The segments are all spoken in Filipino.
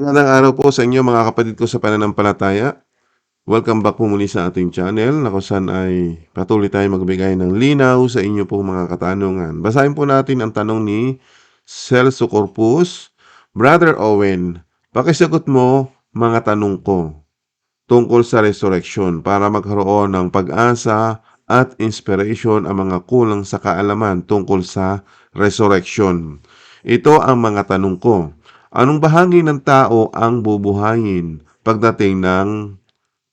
Magandang araw po sa inyo mga kapatid ko sa pananampalataya. Welcome back po muli sa ating channel na kung saan ay patuloy tayo magbigay ng linaw sa inyo po mga katanungan. Basahin po natin ang tanong ni Celso Corpus. Brother Owen, pakisagot mo mga tanong ko tungkol sa resurrection para magkaroon ng pag-asa at inspiration ang mga kulang sa kaalaman tungkol sa resurrection. Ito ang mga tanong ko. Anong bahagi ng tao ang bubuhayin pagdating ng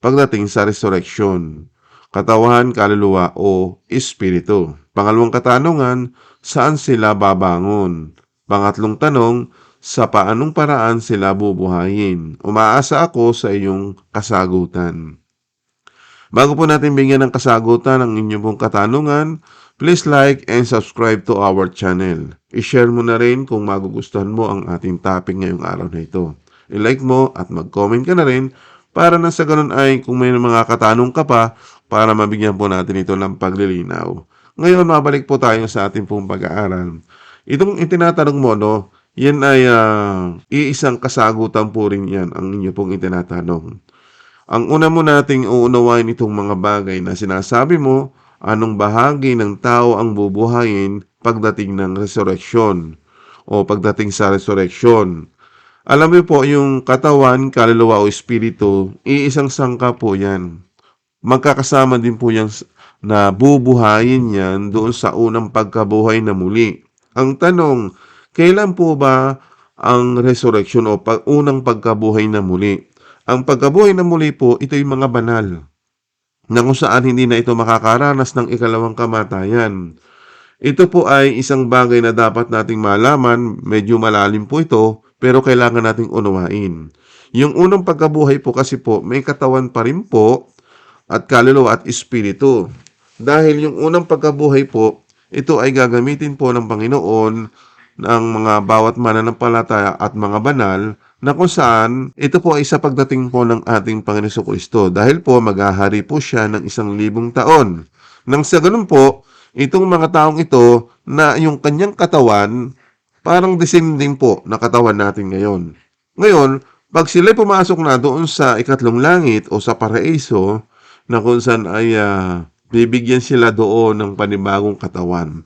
pagdating sa resurrection? Katawan, kaluluwa o espiritu? Pangalawang katanungan, saan sila babangon? Pangatlong tanong, sa paanong paraan sila bubuhayin? Umaasa ako sa iyong kasagutan. Bago po natin bigyan ng kasagutan ang inyong pong katanungan, please like and subscribe to our channel. I-share mo na rin kung magugustuhan mo ang ating topic ngayong araw na ito. I-like mo at mag-comment ka na rin para na sa ganun ay kung may mga katanong ka pa para mabigyan po natin ito ng paglilinaw. Ngayon, mabalik po tayo sa ating pong pag-aaral. Itong itinatanong mo, no, yan ay ah, iisang kasagutan po rin yan ang inyo pong itinatanong. Ang una mo nating uunawain itong mga bagay na sinasabi mo, anong bahagi ng tao ang bubuhayin pagdating ng resurrection o pagdating sa resurrection. Alam mo po, yung katawan, kaluluwa o espiritu, iisang sangka po yan. Magkakasama din po yan na bubuhayin yan doon sa unang pagkabuhay na muli. Ang tanong, kailan po ba ang resurrection o pag unang pagkabuhay na muli? Ang pagkabuhay na muli po, ito yung mga banal na kung saan hindi na ito makakaranas ng ikalawang kamatayan. Ito po ay isang bagay na dapat nating malaman, medyo malalim po ito, pero kailangan nating unawain. Yung unang pagkabuhay po kasi po, may katawan pa rin po, at kaluluwa at espiritu. Dahil yung unang pagkabuhay po, ito ay gagamitin po ng Panginoon ng mga bawat mananampalataya at mga banal na kung saan ito po ay sa pagdating po ng ating Panginoon Kristo dahil po maghahari po siya ng isang libong taon. Nang sa ganun po, itong mga taong ito na yung kanyang katawan parang the same din po na katawan natin ngayon. Ngayon, pag sila pumasok na doon sa ikatlong langit o sa paraiso na kung saan ay ah, bibigyan sila doon ng panibagong katawan.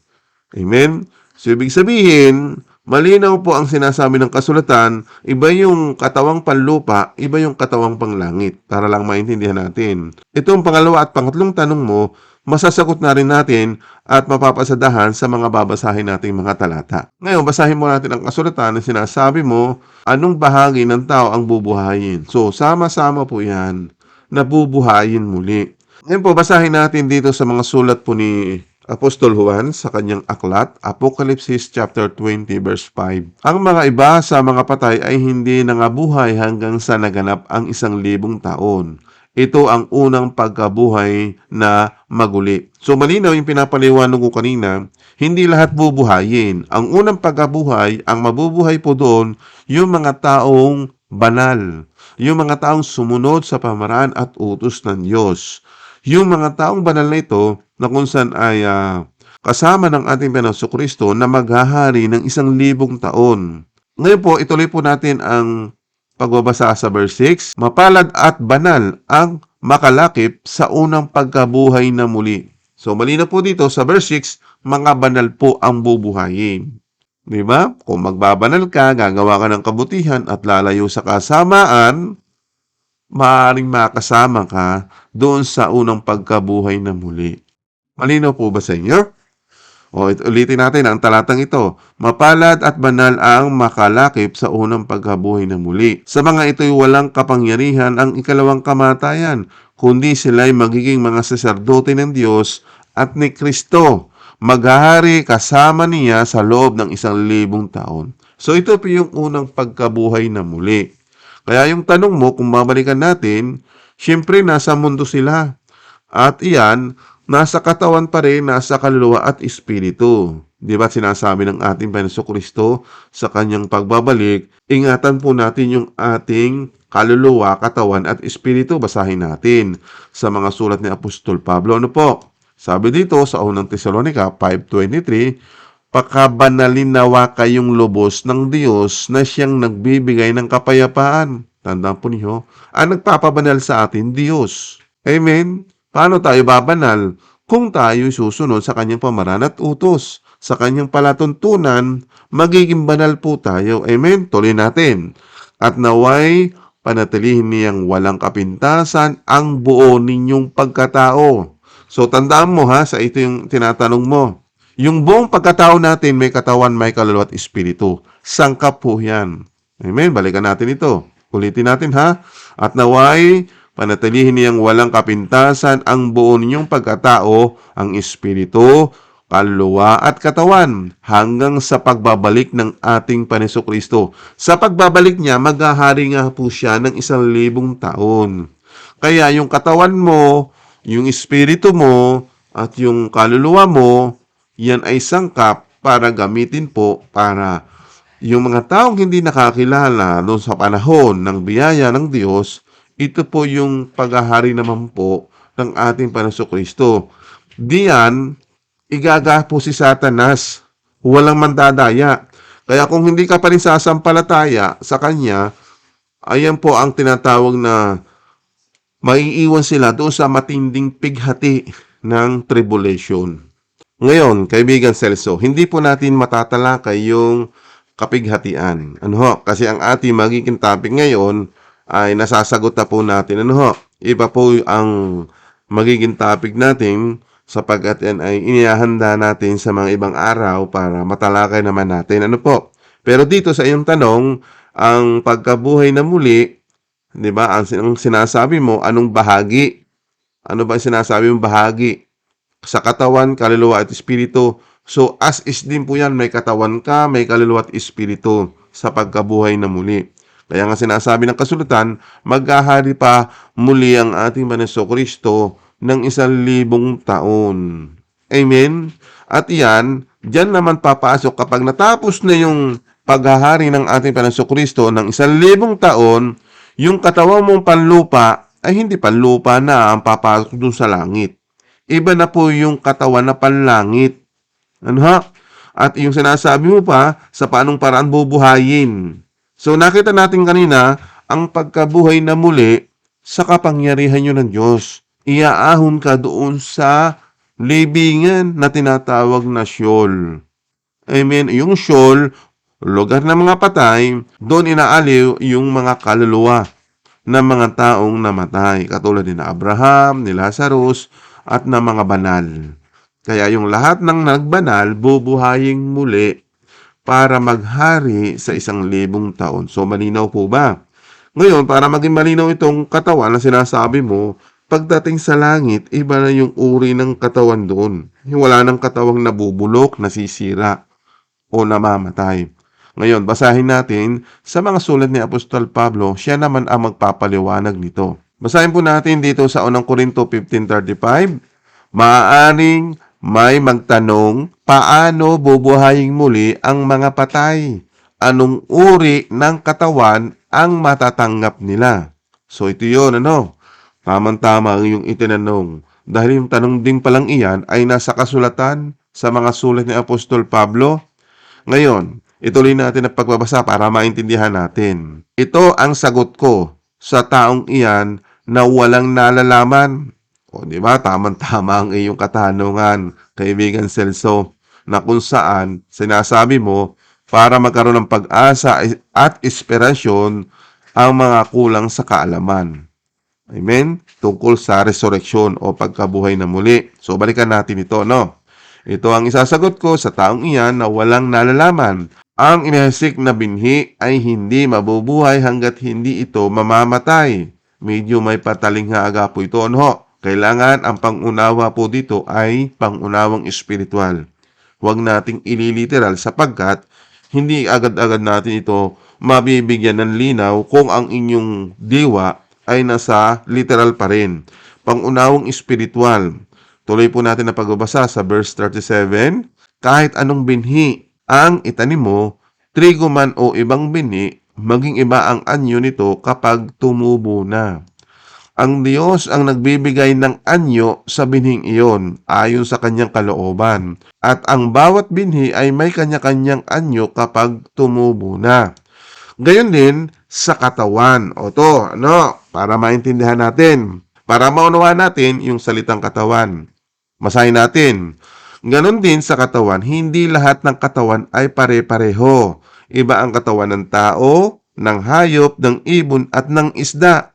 Amen? So, ibig sabihin, malinaw po ang sinasabi ng kasulatan, iba yung katawang panlupa, iba yung katawang panglangit, para lang maintindihan natin. Ito ang pangalawa at pangatlong tanong mo, masasagot na rin natin at mapapasadahan sa mga babasahin nating mga talata. Ngayon, basahin mo natin ang kasulatan na sinasabi mo, anong bahagi ng tao ang bubuhayin. So, sama-sama po yan, na bubuhayin muli. Ngayon po, basahin natin dito sa mga sulat po ni Apostol Juan sa kanyang aklat, Apocalypse chapter 20 verse 5. Ang mga iba sa mga patay ay hindi nangabuhay hanggang sa naganap ang isang libong taon. Ito ang unang pagkabuhay na maguli. So malinaw yung pinapaliwanag ko kanina, hindi lahat bubuhayin. Ang unang pagkabuhay, ang mabubuhay po doon, yung mga taong banal. Yung mga taong sumunod sa pamaraan at utos ng Diyos. Yung mga taong banal na ito, na kung saan ay ah, kasama ng ating Panginoon Kristo na maghahari ng isang libong taon. Ngayon po, ituloy po natin ang pagbabasa sa verse 6. Mapalad at banal ang makalakip sa unang pagkabuhay na muli. So, malina po dito sa verse 6, mga banal po ang bubuhayin. Di ba? Kung magbabanal ka, gagawa ka ng kabutihan at lalayo sa kasamaan, maaaring makasama ka doon sa unang pagkabuhay na muli. Malinaw po ba sa inyo? O it- ulitin natin ang talatang ito. Mapalad at banal ang makalakip sa unang pagkabuhay na muli. Sa mga ito'y walang kapangyarihan ang ikalawang kamatayan, kundi sila'y magiging mga saserdote ng Diyos at ni Kristo. Maghahari kasama niya sa loob ng isang libong taon. So ito po yung unang pagkabuhay na muli. Kaya yung tanong mo, kung babalikan natin, syempre nasa mundo sila. At iyan, nasa katawan pa rin, nasa kaluluwa at espiritu. Di ba sinasabi ng ating Panginoon Kristo sa kanyang pagbabalik, ingatan po natin yung ating kaluluwa, katawan at espiritu. Basahin natin sa mga sulat ni Apostol Pablo. Ano po? Sabi dito sa unang Tesalonica 5.23, pakabanalin nawa kayong lubos ng Diyos na siyang nagbibigay ng kapayapaan. Tandaan po niyo, ang nagpapabanal sa atin, Diyos. Amen? Paano tayo babanal? Kung tayo susunod sa kanyang pamaran at utos, sa kanyang palatuntunan, magiging banal po tayo. Amen? Tuloy natin. At naway panatilihin niyang walang kapintasan ang buo ninyong pagkatao. So tandaan mo ha, sa ito yung tinatanong mo. Yung buong pagkatao natin, may katawan, may kaluluwa at espiritu. Sangkap po yan. Amen? Balikan natin ito. Ulitin natin ha. At naway, panatilihin niyang walang kapintasan ang buo ninyong pagkatao, ang espiritu, kaluluwa at katawan hanggang sa pagbabalik ng ating Paneso Kristo. Sa pagbabalik niya, maghahari nga po siya ng isang libong taon. Kaya yung katawan mo, yung espiritu mo, at yung kaluluwa mo, yan ay sangkap para gamitin po para yung mga taong hindi nakakilala noon sa panahon ng biyaya ng Diyos, ito po yung paghahari naman po ng ating Panaso Kristo. Diyan, igaga po si Satanas. Walang mandadaya. Kaya kung hindi ka pa rin sasampalataya sa Kanya, ayan po ang tinatawag na maiiwan sila doon sa matinding pighati ng tribulation. Ngayon, kaibigan Celso, hindi po natin matatalakay yung kapighatian. Ano ho? Kasi ang ating magiging topic ngayon ay nasasagot na po natin. Ano ho? Iba po ang magiging topic natin sapagkat yan ay inihahanda natin sa mga ibang araw para matalakay naman natin. Ano po? Pero dito sa iyong tanong, ang pagkabuhay na muli, di ba, ang, ang sinasabi mo, anong bahagi? Ano ba ang sinasabi mong bahagi? Sa katawan, kaluluwa at espiritu. So, as is din po yan, may katawan ka, may kaluluwa at espiritu sa pagkabuhay na muli. Kaya nga sinasabi ng kasulatan, maghahari pa muli ang ating Panginoon Kristo ng isang libong taon. Amen? At yan, dyan naman papasok kapag natapos na yung paghahari ng ating Panginoon Kristo ng isang libong taon, yung katawan mong panlupa ay hindi panlupa na ang papasok dun sa langit. Iba na po yung katawan na panlangit. Ano ha? At yung sinasabi mo pa, sa paanong paraan bubuhayin. So nakita natin kanina, ang pagkabuhay na muli sa kapangyarihan nyo ng Diyos. Iaahon ka doon sa libingan na tinatawag na Sheol. Amen. Yung Sheol, lugar ng mga patay, doon inaaliw yung mga kaluluwa ng mga taong namatay. Katulad ni Abraham, ni Lazarus, at ng mga banal. Kaya yung lahat ng nagbanal, bubuhaying muli para maghari sa isang libong taon. So, malinaw po ba? Ngayon, para maging malinaw itong katawan na sinasabi mo, pagdating sa langit, iba na yung uri ng katawan doon. Wala ng katawang nabubulok, nasisira, o namamatay. Ngayon, basahin natin sa mga sulat ni Apostol Pablo, siya naman ang magpapaliwanag nito. Basahin po natin dito sa 1 Korinto 15.35, Maaaring may magtanong, paano bubuhayin muli ang mga patay? Anong uri ng katawan ang matatanggap nila? So ito yun, ano? Tamang-tama ang iyong itinanong. Dahil yung tanong din palang iyan ay nasa kasulatan sa mga sulat ni Apostol Pablo. Ngayon, ituloy natin ang pagbabasa para maintindihan natin. Ito ang sagot ko sa taong iyan na walang nalalaman. O, di ba? Tamang-tama ang iyong katanungan, kaibigan Celso, na kung saan sinasabi mo para magkaroon ng pag-asa at inspirasyon ang mga kulang sa kaalaman. Amen? Tungkol sa resurrection o pagkabuhay na muli. So, balikan natin ito, no? Ito ang isasagot ko sa taong iyan na walang nalalaman. Ang inihasik na binhi ay hindi mabubuhay hanggat hindi ito mamamatay. Medyo may patalingha aga po ito, ano? Kailangan ang pangunawa po dito ay pangunawang espiritual. Huwag nating ililiteral sapagkat hindi agad-agad natin ito mabibigyan ng linaw kung ang inyong diwa ay nasa literal pa rin. Pangunawang espiritual. Tuloy po natin na pagbabasa sa verse 37. Kahit anong binhi ang itanim mo, trigo man o ibang binhi, maging iba ang anyo nito kapag tumubo na. Ang Diyos ang nagbibigay ng anyo sa binhing iyon ayon sa kanyang kalooban. At ang bawat binhi ay may kanya-kanyang anyo kapag tumubo na. Gayon din sa katawan. O to, ano, para maintindihan natin. Para maunawaan natin yung salitang katawan. Masahin natin. Ganon din sa katawan, hindi lahat ng katawan ay pare-pareho. Iba ang katawan ng tao, ng hayop, ng ibon at ng isda.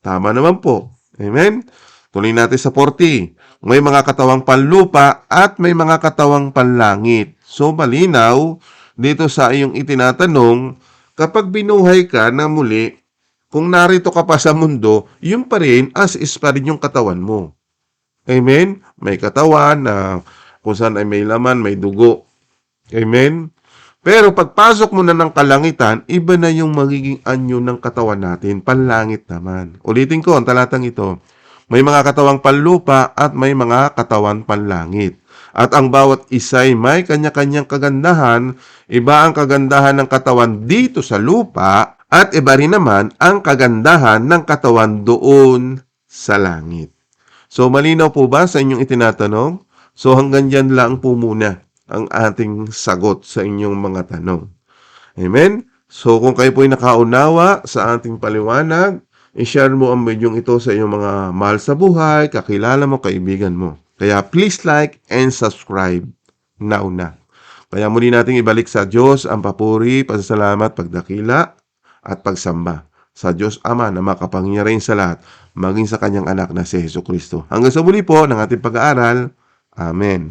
Tama naman po. Amen? Tuloy natin sa 40. May mga katawang panlupa at may mga katawang panlangit. So malinaw dito sa iyong itinatanong, kapag binuhay ka na muli, kung narito ka pa sa mundo, yung pa rin as is pa rin yung katawan mo. Amen? May katawan na kung saan ay may laman, may dugo. Amen? Pero pagpasok mo na ng kalangitan, iba na yung magiging anyo ng katawan natin. Panlangit naman. Ulitin ko ang talatang ito. May mga katawang panlupa at may mga katawan panlangit. At ang bawat isa'y may kanya-kanyang kagandahan. Iba ang kagandahan ng katawan dito sa lupa at iba rin naman ang kagandahan ng katawan doon sa langit. So malinaw po ba sa inyong itinatanong? So hanggang dyan lang po muna ang ating sagot sa inyong mga tanong. Amen? So kung kayo po ay nakaunawa sa ating paliwanag, i-share mo ang video ito sa iyong mga mahal sa buhay, kakilala mo, kaibigan mo. Kaya please like and subscribe now na. Kaya muli nating ibalik sa Diyos ang papuri, pasasalamat, pagdakila at pagsamba sa Diyos Ama na makapangyarihan sa lahat, maging sa kanyang anak na si Heso Kristo. Hanggang sa muli po ng ating pag-aaral. Amen.